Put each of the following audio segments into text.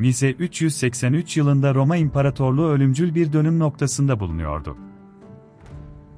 Mise 383 yılında Roma İmparatorluğu ölümcül bir dönüm noktasında bulunuyordu.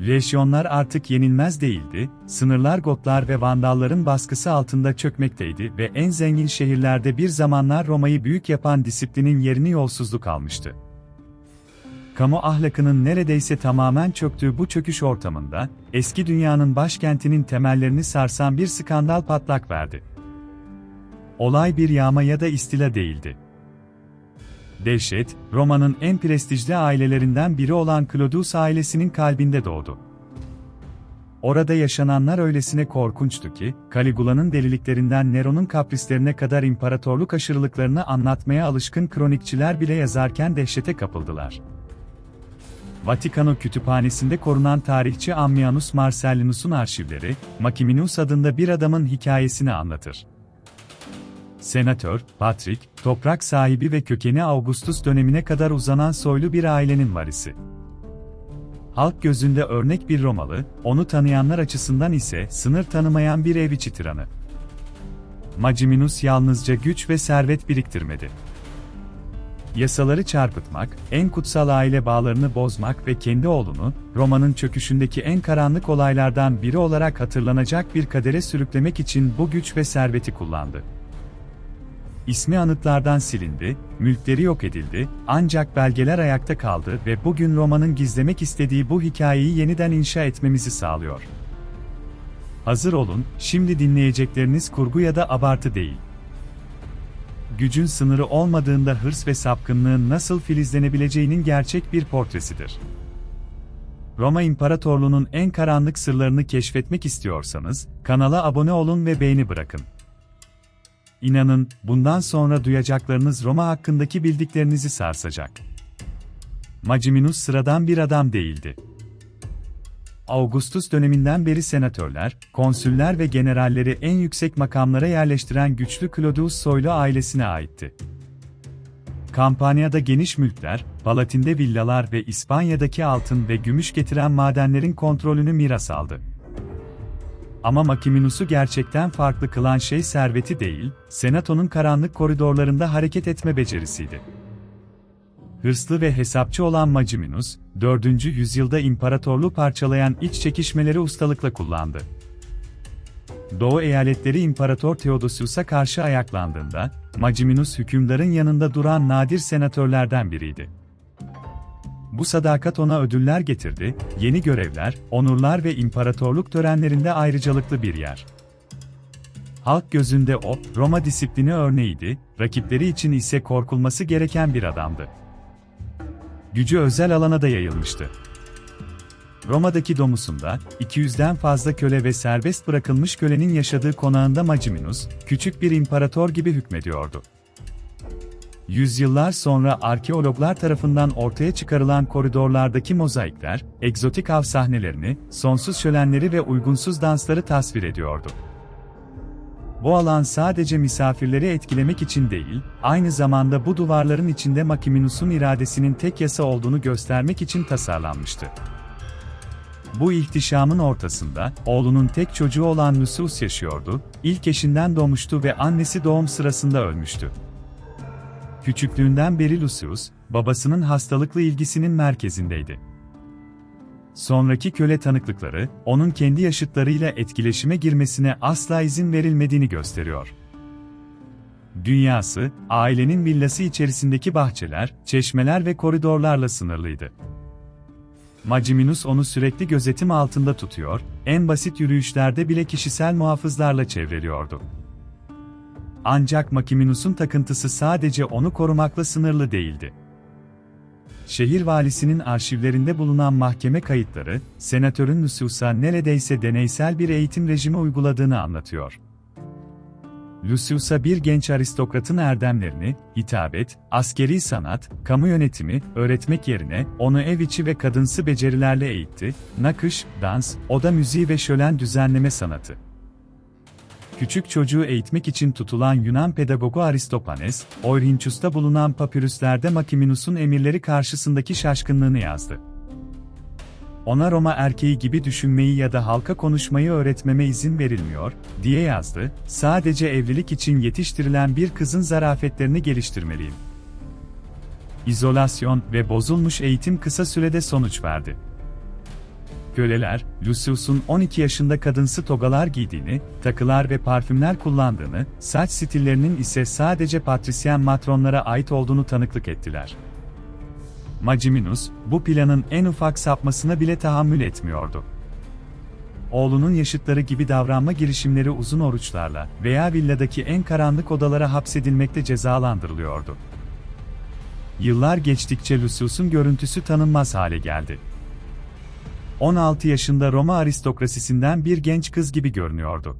Lejyonlar artık yenilmez değildi, sınırlar Gotlar ve Vandalların baskısı altında çökmekteydi ve en zengin şehirlerde bir zamanlar Roma'yı büyük yapan disiplinin yerini yolsuzluk almıştı. Kamu ahlakının neredeyse tamamen çöktüğü bu çöküş ortamında, eski dünyanın başkentinin temellerini sarsan bir skandal patlak verdi. Olay bir yağma ya da istila değildi. Dehşet, Roma'nın en prestijli ailelerinden biri olan Claudius ailesinin kalbinde doğdu. Orada yaşananlar öylesine korkunçtu ki, Caligula'nın deliliklerinden Nero'nun kaprislerine kadar imparatorluk aşırılıklarını anlatmaya alışkın kronikçiler bile yazarken dehşete kapıldılar. Vatikano kütüphanesinde korunan tarihçi Ammianus Marcellinus'un arşivleri, Machiminus adında bir adamın hikayesini anlatır. Senatör, Patrick, toprak sahibi ve kökeni Augustus dönemine kadar uzanan soylu bir ailenin varisi. Halk gözünde örnek bir Romalı, onu tanıyanlar açısından ise sınır tanımayan bir ev içi tiranı. Maciminus yalnızca güç ve servet biriktirmedi. Yasaları çarpıtmak, en kutsal aile bağlarını bozmak ve kendi oğlunu, Roma'nın çöküşündeki en karanlık olaylardan biri olarak hatırlanacak bir kadere sürüklemek için bu güç ve serveti kullandı. İsmi anıtlardan silindi, mülkleri yok edildi, ancak belgeler ayakta kaldı ve bugün Roma'nın gizlemek istediği bu hikayeyi yeniden inşa etmemizi sağlıyor. Hazır olun, şimdi dinleyecekleriniz kurgu ya da abartı değil. Gücün sınırı olmadığında hırs ve sapkınlığın nasıl filizlenebileceğinin gerçek bir portresidir. Roma İmparatorluğu'nun en karanlık sırlarını keşfetmek istiyorsanız, kanala abone olun ve beğeni bırakın. İnanın, bundan sonra duyacaklarınız Roma hakkındaki bildiklerinizi sarsacak. Maciminus sıradan bir adam değildi. Augustus döneminden beri senatörler, konsüller ve generalleri en yüksek makamlara yerleştiren güçlü Claudius soylu ailesine aitti. Kampanyada geniş mülkler, Palatin'de villalar ve İspanya'daki altın ve gümüş getiren madenlerin kontrolünü miras aldı. Ama Machiminus'u gerçekten farklı kılan şey serveti değil, senatonun karanlık koridorlarında hareket etme becerisiydi. Hırslı ve hesapçı olan Maciminus, 4. yüzyılda imparatorluğu parçalayan iç çekişmeleri ustalıkla kullandı. Doğu eyaletleri İmparator Theodosius'a karşı ayaklandığında, Maciminus hükümdarın yanında duran nadir senatörlerden biriydi. Bu sadakat ona ödüller getirdi, yeni görevler, onurlar ve imparatorluk törenlerinde ayrıcalıklı bir yer. Halk gözünde o, Roma disiplini örneğiydi, rakipleri için ise korkulması gereken bir adamdı. Gücü özel alana da yayılmıştı. Roma'daki domusunda, 200'den fazla köle ve serbest bırakılmış kölenin yaşadığı konağında Maciminus, küçük bir imparator gibi hükmediyordu. Yüzyıllar sonra arkeologlar tarafından ortaya çıkarılan koridorlardaki mozaikler, egzotik av sahnelerini, sonsuz şölenleri ve uygunsuz dansları tasvir ediyordu. Bu alan sadece misafirleri etkilemek için değil, aynı zamanda bu duvarların içinde Machiminus'un iradesinin tek yasa olduğunu göstermek için tasarlanmıştı. Bu ihtişamın ortasında, oğlunun tek çocuğu olan Lucius yaşıyordu, ilk eşinden doğmuştu ve annesi doğum sırasında ölmüştü. Küçüklüğünden beri Lucius, babasının hastalıklı ilgisinin merkezindeydi. Sonraki köle tanıklıkları, onun kendi yaşıtlarıyla etkileşime girmesine asla izin verilmediğini gösteriyor. Dünyası, ailenin villası içerisindeki bahçeler, çeşmeler ve koridorlarla sınırlıydı. Maciminus onu sürekli gözetim altında tutuyor, en basit yürüyüşlerde bile kişisel muhafızlarla çevreliyordu. Ancak Machiminus'un takıntısı sadece onu korumakla sınırlı değildi. Şehir valisinin arşivlerinde bulunan mahkeme kayıtları, senatörün Lucius'a neredeyse deneysel bir eğitim rejimi uyguladığını anlatıyor. Lucius'a bir genç aristokratın erdemlerini, hitabet, askeri sanat, kamu yönetimi, öğretmek yerine onu ev içi ve kadınsı becerilerle eğitti, nakış, dans, oda müziği ve şölen düzenleme sanatı. Küçük çocuğu eğitmek için tutulan Yunan pedagogu Aristopanes, Oirhinchus'ta bulunan papürüslerde Machiminus'un emirleri karşısındaki şaşkınlığını yazdı. ona Roma erkeği gibi düşünmeyi ya da halka konuşmayı öğretmeme izin verilmiyor, diye yazdı, sadece evlilik için yetiştirilen bir kızın zarafetlerini geliştirmeliyim. İzolasyon ve bozulmuş eğitim kısa sürede sonuç verdi. Köleler, Lucius'un 12 yaşında kadınsı togalar giydiğini, takılar ve parfümler kullandığını, saç stillerinin ise sadece patrisyen matronlara ait olduğunu tanıklık ettiler. Maximinus, bu planın en ufak sapmasına bile tahammül etmiyordu. Oğlunun yaşıtları gibi davranma girişimleri uzun oruçlarla veya villadaki en karanlık odalara hapsedilmekle cezalandırılıyordu. Yıllar geçtikçe Lucius'un görüntüsü tanınmaz hale geldi. 16 yaşında Roma aristokrasisinden bir genç kız gibi görünüyordu.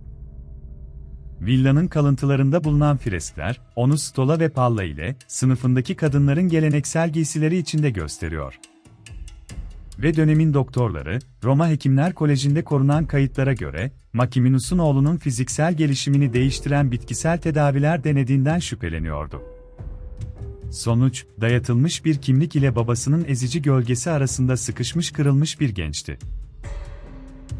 Villanın kalıntılarında bulunan freskler, onu stola ve palla ile, sınıfındaki kadınların geleneksel giysileri içinde gösteriyor. Ve dönemin doktorları, Roma Hekimler Koleji'nde korunan kayıtlara göre, Maximinus'un oğlunun fiziksel gelişimini değiştiren bitkisel tedaviler denediğinden şüpheleniyordu. Sonuç, dayatılmış bir kimlik ile babasının ezici gölgesi arasında sıkışmış kırılmış bir gençti.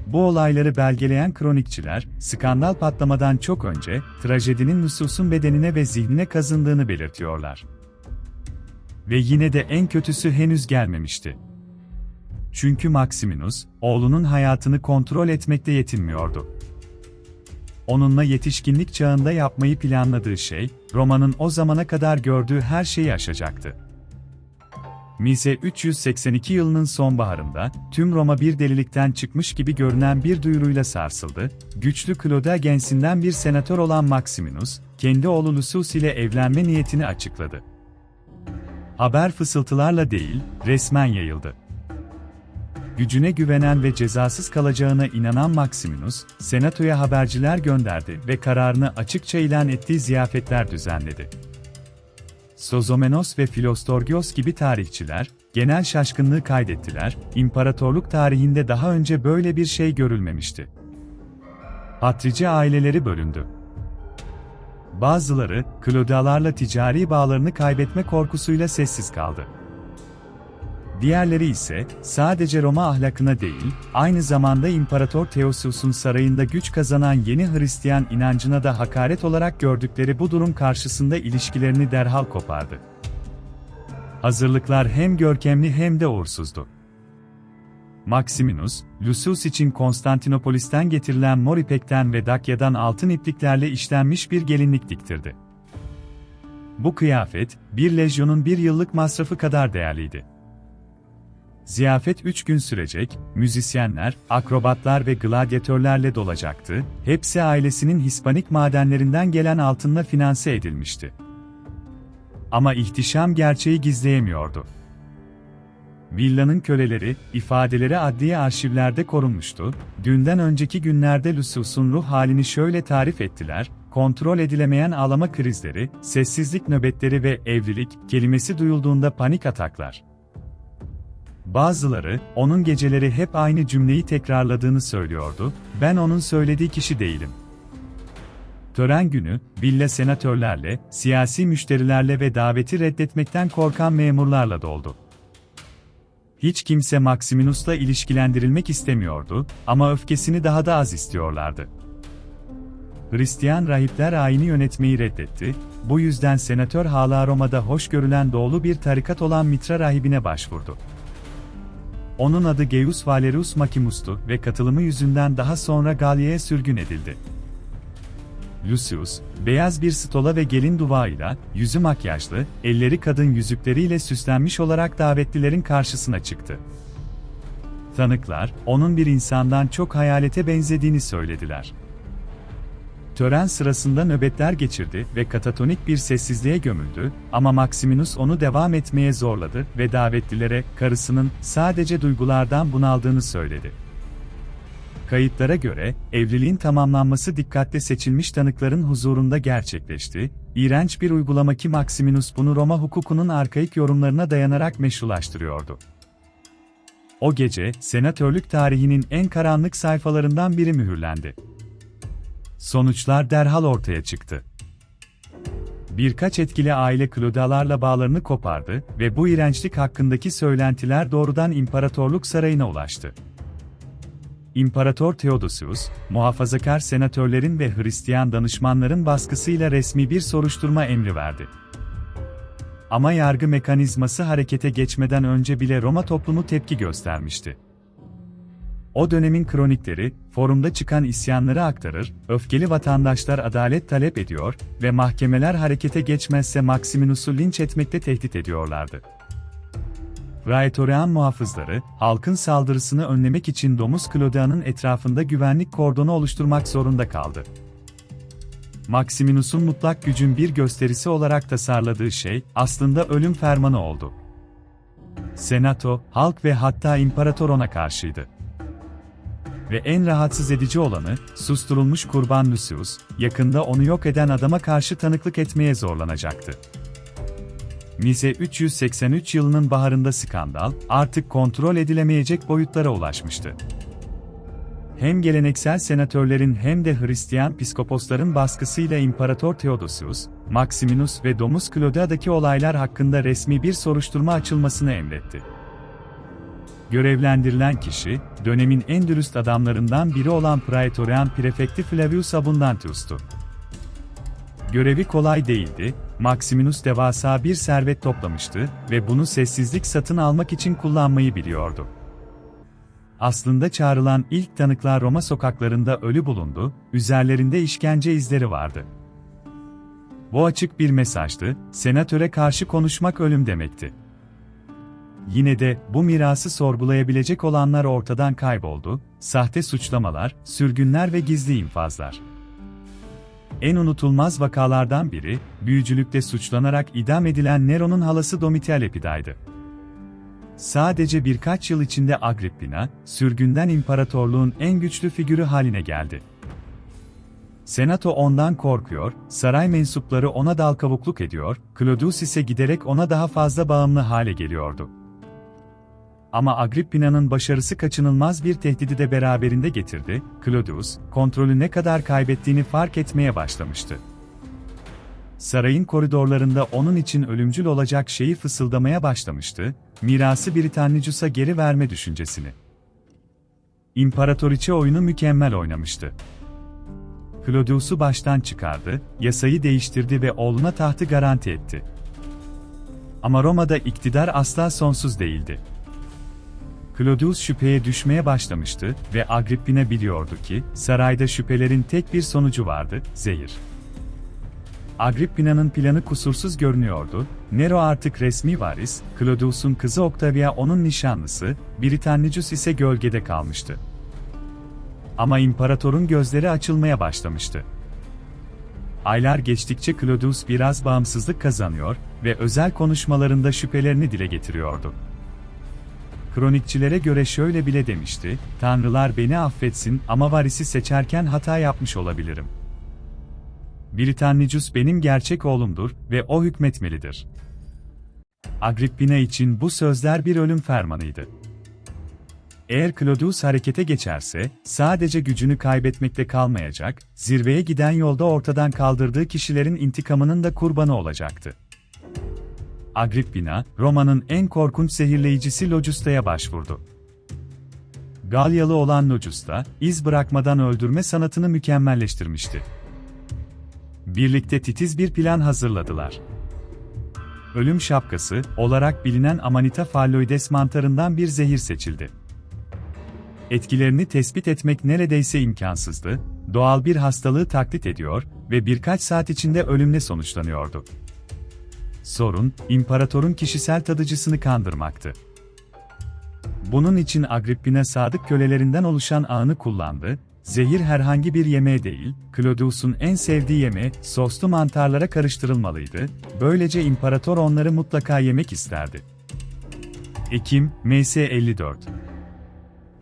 Bu olayları belgeleyen kronikçiler, skandal patlamadan çok önce, trajedinin Lucius'un bedenine ve zihnine kazındığını belirtiyorlar. Ve yine de en kötüsü henüz gelmemişti. Çünkü Maximinus, oğlunun hayatını kontrol etmekte yetinmiyordu. Onunla yetişkinlik çağında yapmayı planladığı şey, Roma'nın o zamana kadar gördüğü her şeyi aşacaktı. Mise 382 yılının sonbaharında, tüm Roma bir delilikten çıkmış gibi görünen bir duyuruyla sarsıldı, güçlü Clodagensinden bir senatör olan Maximinus, kendi oğlu Lucius ile evlenme niyetini açıkladı. Haber fısıltılarla değil, resmen yayıldı. Gücüne güvenen ve cezasız kalacağına inanan Maximinus, senatoya haberciler gönderdi ve kararını açıkça ilan ettiği ziyafetler düzenledi. Sozomenos ve Filostorgios gibi tarihçiler, genel şaşkınlığı kaydettiler, imparatorluk tarihinde daha önce böyle bir şey görülmemişti. Patrici aileleri bölündü. Bazıları, Klodalarla ticari bağlarını kaybetme korkusuyla sessiz kaldı. Diğerleri ise, sadece Roma ahlakına değil, aynı zamanda İmparator Theodosius'un sarayında güç kazanan yeni Hristiyan inancına da hakaret olarak gördükleri bu durum karşısında ilişkilerini derhal kopardı. Hazırlıklar hem görkemli hem de uğursuzdu. Maximinus, Lucius için Konstantinopolis'ten getirilen mor ipekten ve Dakya'dan altın ipliklerle işlenmiş bir gelinlik diktirdi. Bu kıyafet, bir lejyonun bir yıllık masrafı kadar değerliydi. Ziyafet 3 gün sürecek, müzisyenler, akrobatlar ve gladyatörlerle dolacaktı, hepsi ailesinin Hispanik madenlerinden gelen altınla finanse edilmişti. Ama ihtişam gerçeği gizleyemiyordu. Villanın köleleri, ifadeleri adliye arşivlerde korunmuştu, dünden önceki günlerde Lucius'un ruh halini şöyle tarif ettiler, kontrol edilemeyen ağlama krizleri, sessizlik nöbetleri ve evlilik kelimesi duyulduğunda panik ataklar. Bazıları, onun geceleri hep aynı cümleyi tekrarladığını söylüyordu, ben onun söylediği kişi değilim. Tören günü, villa senatörlerle, siyasi müşterilerle ve daveti reddetmekten korkan memurlarla doldu. Hiç kimse Maximinus'la ilişkilendirilmek istemiyordu ama öfkesini daha da az istiyorlardı. Hristiyan rahipler ayini yönetmeyi reddetti, bu yüzden senatör hala Roma'da hoş görülen doğulu bir tarikat olan Mitra rahibine başvurdu. Onun adı Gaius Valerius Maximus'tu ve katılımı yüzünden daha sonra Galya'ya sürgün edildi. Lucius, beyaz bir stola ve gelin duvağıyla, yüzü makyajlı, elleri kadın yüzükleriyle süslenmiş olarak davetlilerin karşısına çıktı. Tanıklar, onun bir insandan çok hayalete benzediğini söylediler. Tören sırasında nöbetler geçirdi ve katatonik bir sessizliğe gömüldü ama Maximinus onu devam etmeye zorladı ve davetlilere karısının sadece duygulardan bunaldığını söyledi. Kayıtlara göre, evliliğin tamamlanması dikkatle seçilmiş tanıkların huzurunda gerçekleşti, iğrenç bir uygulama ki Maximinus bunu Roma hukukunun arkaik yorumlarına dayanarak meşrulaştırıyordu. O gece, senatörlük tarihinin en karanlık sayfalarından biri mühürlendi. Sonuçlar derhal ortaya çıktı. Birkaç etkili aile Klodalarla bağlarını kopardı ve bu iğrençlik hakkındaki söylentiler doğrudan imparatorluk sarayına ulaştı. İmparator Theodosius, muhafazakar senatörlerin ve Hristiyan danışmanların baskısıyla resmi bir soruşturma emri verdi. Ama yargı mekanizması harekete geçmeden önce bile Roma toplumu tepki göstermişti. O dönemin kronikleri, forumda çıkan isyanları aktarır, öfkeli vatandaşlar adalet talep ediyor ve mahkemeler harekete geçmezse Maximinus'u linç etmekte tehdit ediyorlardı. Praetorian muhafızları, halkın saldırısını önlemek için Domus Claudia'nın etrafında güvenlik kordonu oluşturmak zorunda kaldı. Maximinus'un mutlak gücün bir gösterisi olarak tasarladığı şey, aslında ölüm fermanı oldu. Senato, halk ve hatta imparator ona karşıydı. Ve en rahatsız edici olanı, susturulmuş kurban Lucius, yakında onu yok eden adama karşı tanıklık etmeye zorlanacaktı. Mise 383 yılının baharında skandal, artık kontrol edilemeyecek boyutlara ulaşmıştı. Hem geleneksel senatörlerin hem de Hristiyan piskoposların baskısıyla İmparator Theodosius, Maximinus ve Domus Claudia'daki olaylar hakkında resmi bir soruşturma açılmasını emretti. Görevlendirilen kişi, dönemin en dürüst adamlarından biri olan Praetorian Prefekti Flavius Abundantius'tu. Görevi kolay değildi, Maximinus devasa bir servet toplamıştı ve bunu sessizlik satın almak için kullanmayı biliyordu. Aslında çağrılan ilk tanıklar Roma sokaklarında ölü bulundu, üzerlerinde işkence izleri vardı. Bu açık bir mesajdı, senatöre karşı konuşmak ölüm demekti. Yine de bu mirası sorgulayabilecek olanlar ortadan kayboldu, sahte suçlamalar, sürgünler ve gizli infazlar. En unutulmaz vakalardan biri, büyücülükte suçlanarak idam edilen Nero'nun halası Domitial Epida'ydı. Sadece birkaç yıl içinde Agrippina, sürgünden imparatorluğun en güçlü figürü haline geldi. Senato ondan korkuyor, saray mensupları ona dal kavukluk ediyor, Claudius ise giderek ona daha fazla bağımlı hale geliyordu. Ama Agrippina'nın başarısı kaçınılmaz bir tehdidi de beraberinde getirdi, Claudius, kontrolü ne kadar kaybettiğini fark etmeye başlamıştı. Sarayın koridorlarında onun için ölümcül olacak şeyi fısıldamaya başlamıştı, mirası Britannicus'a geri verme düşüncesini. İmparatoriçe oyunu mükemmel oynamıştı. Claudius'u baştan çıkardı, yasayı değiştirdi ve oğluna tahtı garanti etti. Ama Roma'da iktidar asla sonsuz değildi. Claudius şüpheye düşmeye başlamıştı ve Agrippina biliyordu ki, sarayda şüphelerin tek bir sonucu vardı, zehir. Agrippina'nın planı kusursuz görünüyordu, Nero artık resmi varis, Claudius'un kızı Octavia onun nişanlısı, Britannicus ise gölgede kalmıştı. Ama imparatorun gözleri açılmaya başlamıştı. Aylar geçtikçe Claudius biraz bağımsızlık kazanıyor ve özel konuşmalarında şüphelerini dile getiriyordu. Kronikçilere göre şöyle bile demişti, Tanrılar beni affetsin ama varisi seçerken hata yapmış olabilirim. Britannicus benim gerçek oğlumdur ve o hükmetmelidir. Agrippina için bu sözler bir ölüm fermanıydı. Eğer Claudius harekete geçerse, sadece gücünü kaybetmekte kalmayacak, zirveye giden yolda ortadan kaldırdığı kişilerin intikamının da kurbanı olacaktı. Agrippina, Roma'nın en korkunç zehirleyicisi Logusta'ya başvurdu. Galyalı olan Logusta, iz bırakmadan öldürme sanatını mükemmelleştirmişti. Birlikte titiz bir plan hazırladılar. Ölüm şapkası olarak bilinen Amanita phalloides mantarından bir zehir seçildi. Etkilerini tespit etmek neredeyse imkansızdı, doğal bir hastalığı taklit ediyor ve birkaç saat içinde ölümle sonuçlanıyordu. Sorun, imparatorun kişisel tadıcısını kandırmaktı. Bunun için Agrippina sadık kölelerinden oluşan ağını kullandı, zehir herhangi bir yemeğe değil, Claudius'un en sevdiği yeme, soslu mantarlara karıştırılmalıydı, böylece imparator onları mutlaka yemek isterdi. Ekim, MS 54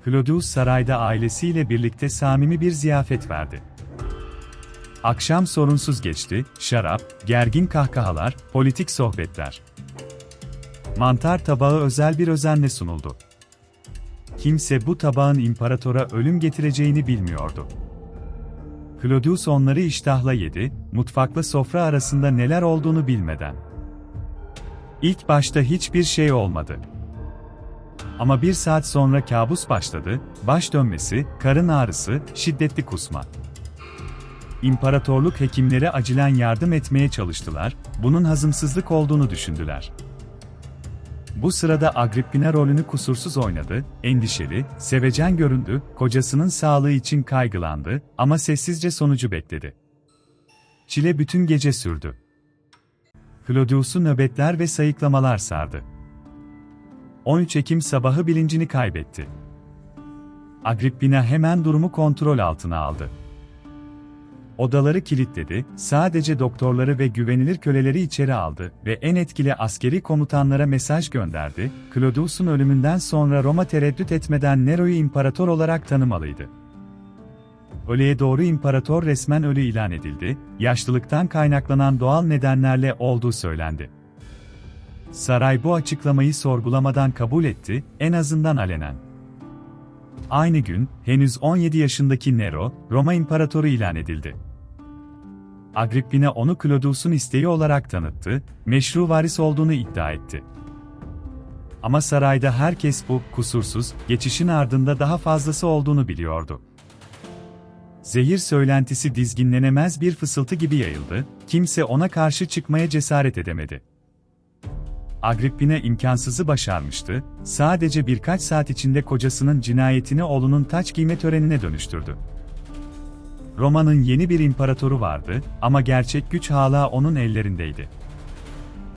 Claudius sarayda ailesiyle birlikte samimi bir ziyafet verdi. Akşam sorunsuz geçti, şarap, gergin kahkahalar, politik sohbetler. Mantar tabağı özel bir özenle sunuldu. Kimse bu tabağın imparatora ölüm getireceğini bilmiyordu. Claudius onları iştahla yedi, mutfakla sofra arasında neler olduğunu bilmeden. İlk başta hiçbir şey olmadı. Ama bir saat sonra kabus başladı, baş dönmesi, karın ağrısı, şiddetli kusma. İmparatorluk hekimleri acilen yardım etmeye çalıştılar, bunun hazımsızlık olduğunu düşündüler. Bu sırada Agrippina rolünü kusursuz oynadı, endişeli, sevecen göründü, kocasının sağlığı için kaygılandı ama sessizce sonucu bekledi. Çile bütün gece sürdü. Claudius'u nöbetler ve sayıklamalar sardı. 13 Ekim sabahı bilincini kaybetti. Agrippina hemen durumu kontrol altına aldı. Odaları kilitledi, sadece doktorları ve güvenilir köleleri içeri aldı ve en etkili askeri komutanlara mesaj gönderdi. Claudius'un ölümünden sonra Roma tereddüt etmeden Nero'yu imparator olarak tanımalıydı. Öle'ye doğru imparator resmen ölü ilan edildi, yaşlılıktan kaynaklanan doğal nedenlerle olduğu söylendi. Saray bu açıklamayı sorgulamadan kabul etti, en azından alenen. Aynı gün, henüz 17 yaşındaki Nero, Roma İmparatoru ilan edildi. Agrippina onu Claudius'un isteği olarak tanıttı, meşru varis olduğunu iddia etti. Ama sarayda herkes bu, kusursuz, geçişin ardında daha fazlası olduğunu biliyordu. Zehir söylentisi dizginlenemez bir fısıltı gibi yayıldı, kimse ona karşı çıkmaya cesaret edemedi. Agrippina imkansızı başarmıştı, sadece birkaç saat içinde kocasının cinayetini oğlunun taç giyme törenine dönüştürdü. Roma'nın yeni bir imparatoru vardı ama gerçek güç hala onun ellerindeydi.